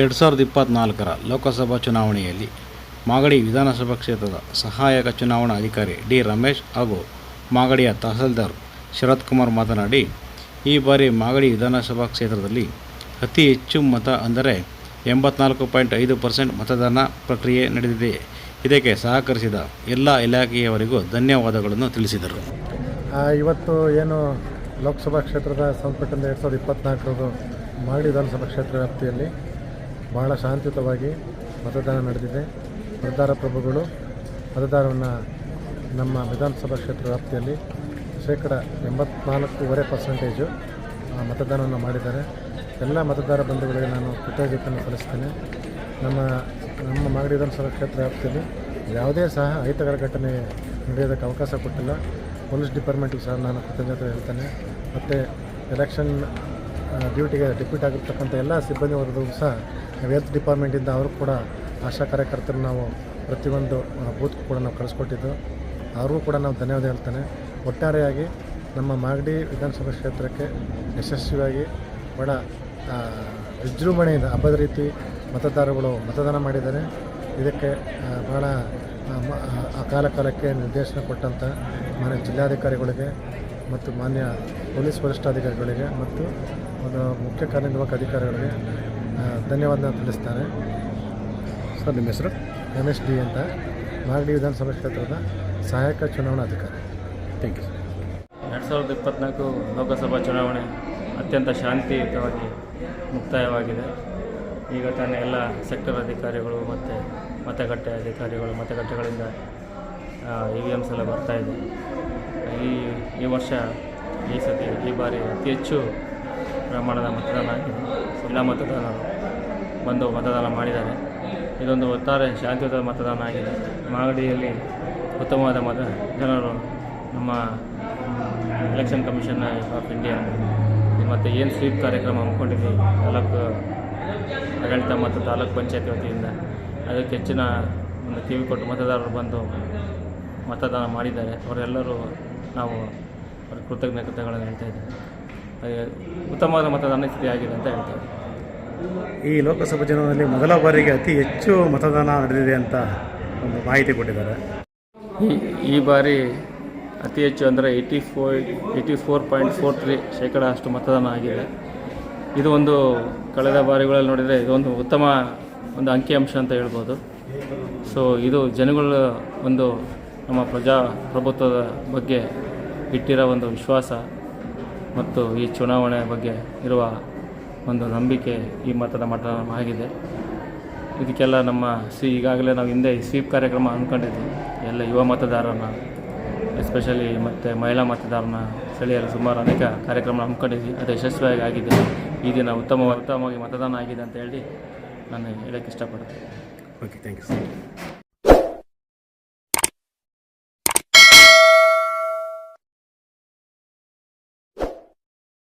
ಎರಡು ಸಾವಿರದ ಇಪ್ಪತ್ತ್ನಾಲ್ಕರ ಲೋಕಸಭಾ ಚುನಾವಣೆಯಲ್ಲಿ ಮಾಗಡಿ ವಿಧಾನಸಭಾ ಕ್ಷೇತ್ರದ ಸಹಾಯಕ ಚುನಾವಣಾ ಅಧಿಕಾರಿ ಡಿ ರಮೇಶ್ ಹಾಗೂ ಮಾಗಡಿಯ ತಹಸೀಲ್ದಾರ್ ಶರತ್ ಕುಮಾರ್ ಮಾತನಾಡಿ, ಈ ಬಾರಿ ಮಾಗಡಿ ವಿಧಾನಸಭಾ ಕ್ಷೇತ್ರದಲ್ಲಿ ಅತಿ ಹೆಚ್ಚು ಮತ ಅಂದರೆ ಎಂಬತ್ನಾಲ್ಕು ಪಾಯಿಂಟ್ ಐದು ಪರ್ಸೆಂಟ್ ಮತದಾನ ಪ್ರಕ್ರಿಯೆ ನಡೆದಿದೆ. ಇದಕ್ಕೆ ಸಹಕರಿಸಿದ ಎಲ್ಲ ಇಲಾಖೆಯವರಿಗೂ ಧನ್ಯವಾದಗಳನ್ನು ತಿಳಿಸಿದರು. ಇವತ್ತು ಏನು ಲೋಕಸಭಾ ಕ್ಷೇತ್ರದ ಸಂಪುಟದಿಂದ ಎರಡು ಸಾವಿರದ ಇಪ್ಪತ್ತ್ನಾಲ್ಕರದು ಮಾಗಡಿ ವಿಧಾನಸಭಾ ಕ್ಷೇತ್ರ ವ್ಯಾಪ್ತಿಯಲ್ಲಿ ಬಹಳ ಶಾಂತಿಯುತವಾಗಿ ಮತದಾನ ನಡೆದಿದೆ. ಮತದಾರ ಪ್ರಭುಗಳು ಮತದಾರವನ್ನು ನಮ್ಮ ವಿಧಾನಸಭಾ ಕ್ಷೇತ್ರ ವ್ಯಾಪ್ತಿಯಲ್ಲಿ ಶೇಕಡ ಎಂಬತ್ನಾಲ್ಕೂವರೆ ಪರ್ಸೆಂಟೇಜು ಮತದಾನವನ್ನು ಮಾಡಿದ್ದಾರೆ. ಎಲ್ಲ ಮತದಾರ ಬಂಧುಗಳಿಗೆ ನಾನು ಕೃತಜ್ಞತೆಯನ್ನು ಸಲ್ಲಿಸ್ತೇನೆ. ನಮ್ಮ ನಮ್ಮ ಮಾಗಡಿ ವಿಧಾನಸಭಾ ಕ್ಷೇತ್ರ ವ್ಯಾಪ್ತಿಯಲ್ಲಿ ಯಾವುದೇ ಸಹ ಅಹಿತಕರ ಘಟನೆ ನಡೆಯೋದಕ್ಕೆ ಅವಕಾಶ ಕೊಟ್ಟಿಲ್ಲ. ಪೊಲೀಸ್ ಡಿಪಾರ್ಟ್ಮೆಂಟಿಗೆ ಸಹ ನಾನು ಕೃತಜ್ಞತೆ ಹೇಳ್ತೇನೆ. ಮತ್ತು ಎಲೆಕ್ಷನ್ ಡ್ಯೂಟಿಗೆ ಡಿಪ್ಯೂಟ್ ಆಗಿರ್ತಕ್ಕಂಥ ಎಲ್ಲ ಸಿಬ್ಬಂದಿ ವರ್ಗದವರು ಸಹ ಹೆಲ್ತ್ ಡಿಪಾರ್ಟ್ಮೆಂಟಿಂದ ಅವರು ಕೂಡ ಆಶಾ ಕಾರ್ಯಕರ್ತರು ನಾವು ಪ್ರತಿಯೊಂದು ಬೂತ್ಗೂ ಕೂಡ ನಾವು ಕಳಿಸ್ಕೊಟ್ಟಿದ್ದು. ಅವ್ರಿಗೂ ಕೂಡ ನಾವು ಧನ್ಯವಾದ ಹೇಳ್ತೇನೆ. ಒಟ್ಟಾರೆಯಾಗಿ ನಮ್ಮ ಮಾಗಡಿ ವಿಧಾನಸಭಾ ಕ್ಷೇತ್ರಕ್ಕೆ ಯಶಸ್ವಿಯಾಗಿ ಬಹಳ ವಿಜೃಂಭಣೆಯಿಂದ ಹಬ್ಬದ ರೀತಿ ಮತದಾರರುಗಳು ಮತದಾನ ಮಾಡಿದ್ದಾರೆ. ಇದಕ್ಕೆ ಬಹಳ ಆ, ಮ- ಆ ಕಾಲ ಕಾಲಕ್ಕೆ ನಿರ್ದೇಶನ ಕೊಟ್ಟಂಥ ಮಾನ್ಯ ಜಿಲ್ಲಾಧಿಕಾರಿಗಳಿಗೆ ಮತ್ತು ಮಾನ್ಯ ಪೊಲೀಸ್ ವರಿಷ್ಠಾಧಿಕಾರಿಗಳಿಗೆ ಮತ್ತು ಒಂದು ಮುಖ್ಯ ಕಾರ್ಯನಿರ್ವಾಹಕ ಅಧಿಕಾರಿಗಳಿಗೆ ಧನ್ಯವಾದ ತಿಳಿಸ್ತಾರೆ. ಸರ್ ನಿಮ್ಮ ಹೆಸರು? ಎಂ ಎಸ್ ಡಿ ಅಂತ. ಮಾಗಡಿ ವಿಧಾನಸಭಾ ಕ್ಷೇತ್ರದ ಸಹಾಯಕ ಚುನಾವಣಾಧಿಕಾರಿ ಥ್ಯಾಂಕ್ ಯು ಎರಡು ಸಾವಿರದ ಇಪ್ಪತ್ತ್ನಾಲ್ಕು ಲೋಕಸಭಾ ಚುನಾವಣೆ ಅತ್ಯಂತ ಶಾಂತಿಯುತವಾಗಿ ಮುಕ್ತಾಯವಾಗಿದೆ. ಈಗ ತಾನೇ ಎಲ್ಲ ಸೆಕ್ಟರ್ ಅಧಿಕಾರಿಗಳು ಮತ್ತು ಮತಗಟ್ಟೆ ಅಧಿಕಾರಿಗಳು ಮತಗಟ್ಟೆಗಳಿಂದ ಇ ವಿ ಎಮ್ಸ್ ಎಲ್ಲ ಬರ್ತಾಯಿದೆ ಈ ಈ ವರ್ಷ ಈ ಸತಿ ಈ ಬಾರಿ ಅತಿ ಹೆಚ್ಚು ಪ್ರಮಾಣದ ಮತದಾನ ಆಗಿದೆ. ಎಲ್ಲ ಮತದಾರರು ಬಂದು ಮತದಾನ ಮಾಡಿದ್ದಾರೆ. ಇದೊಂದು ಒಟ್ಟಾರೆ ಶಾಂತಿಯುತ ಮತದಾನ ಆಗಿದೆ. ಮಾಗಡಿಯಲ್ಲಿ ಉತ್ತಮವಾದ ಮತ ಜನರು ನಮ್ಮ ಎಲೆಕ್ಷನ್ ಕಮಿಷನ್ ಆಫ್ ಇಂಡಿಯಾ ಮತ್ತು ಏನು ಸ್ವೀಪ್ ಕಾರ್ಯಕ್ರಮ ಹಮ್ಮಿಕೊಂಡಿದ್ದೀವಿ ತಾಲೂಕು ಆಡಳಿತ ಮತ್ತು ತಾಲೂಕು ಪಂಚಾಯತ್ ವತಿಯಿಂದ, ಅದಕ್ಕೆ ಹೆಚ್ಚಿನ ಒಂದು ಕಿವಿ ಕೊಟ್ಟು ಮತದಾರರು ಬಂದು ಮತದಾನ ಮಾಡಿದ್ದಾರೆ. ಅವರೆಲ್ಲರೂ ನಾವು ಅವ್ರ ಕೃತಜ್ಞತೆಗಳನ್ನು ಹೇಳ್ತಾ ಇದ್ದೇವೆ. ಹಾಗೆ ಉತ್ತಮವಾದ ಮತದಾನ ಸ್ಥಿತಿ ಆಗಿದೆ ಅಂತ ಹೇಳ್ತೇವೆ ಈ ಲೋಕಸಭಾ ಚುನಾವಣೆಯಲ್ಲಿ ಮೊದಲ ಬಾರಿಗೆ ಅತಿ ಹೆಚ್ಚು ಮತದಾನ ನಡೆದಿದೆ ಅಂತ ಒಂದು ಮಾಹಿತಿ ಕೊಟ್ಟಿದ್ದಾರೆ. ಈ ಈ ಬಾರಿ ಅತಿ ಹೆಚ್ಚು ಅಂದರೆ eighty four eighty four point four three ಶೇಕಡ ಅಷ್ಟು ಮತದಾನ ಆಗಿದೆ. ಇದು ಒಂದು ಕಳೆದ ಬಾರಿಗಳಲ್ಲಿ ನೋಡಿದರೆ ಇದೊಂದು ಉತ್ತಮ ಒಂದು ಅಂಕಿಅಂಶ ಅಂತ ಹೇಳ್ಬೋದು. ಸೊ ಇದು ಜನಗಳ ಒಂದು ನಮ್ಮ ಪ್ರಜಾಪ್ರಭುತ್ವದ ಬಗ್ಗೆ ಇಟ್ಟಿರೋ ಒಂದು ವಿಶ್ವಾಸ ಮತ್ತು ಈ ಚುನಾವಣೆ ಬಗ್ಗೆ ಇರುವ ಒಂದು ನಂಬಿಕೆ ಈ ಮತದ ಮತದಾನ ಆಗಿದೆ. ಇದಕ್ಕೆಲ್ಲ ನಮ್ಮ ಸಿ, ಈಗಾಗಲೇ ನಾವು ಹಿಂದೆ ಸ್ವೀಪ್ ಕಾರ್ಯಕ್ರಮ ಅಂದ್ಕೊಂಡಿದ್ವಿ ಎಲ್ಲ ಯುವ ಮತದಾರರನ್ನ, ಎಸ್ಪೆಷಲಿ ಮತ್ತು ಮಹಿಳಾ ಮತದಾರನ ಸೆಳೆಯಲು ಸುಮಾರು ಅನೇಕ ಕಾರ್ಯಕ್ರಮ ಹಮ್ಮಿಕೊಂಡಿದ್ವಿ. ಅದು ಯಶಸ್ವಿಯಾಗಿ ಆಗಿದೆ. ಈ ದಿನ ಉತ್ತಮ, ಉತ್ತಮವಾಗಿ ಮತದಾನ ಆಗಿದೆ ಅಂತ ಹೇಳಿ ನಾನು ಹೇಳೋಕ್ಕೆ ಇಷ್ಟಪಡ್ತೀನಿ. Okay thank you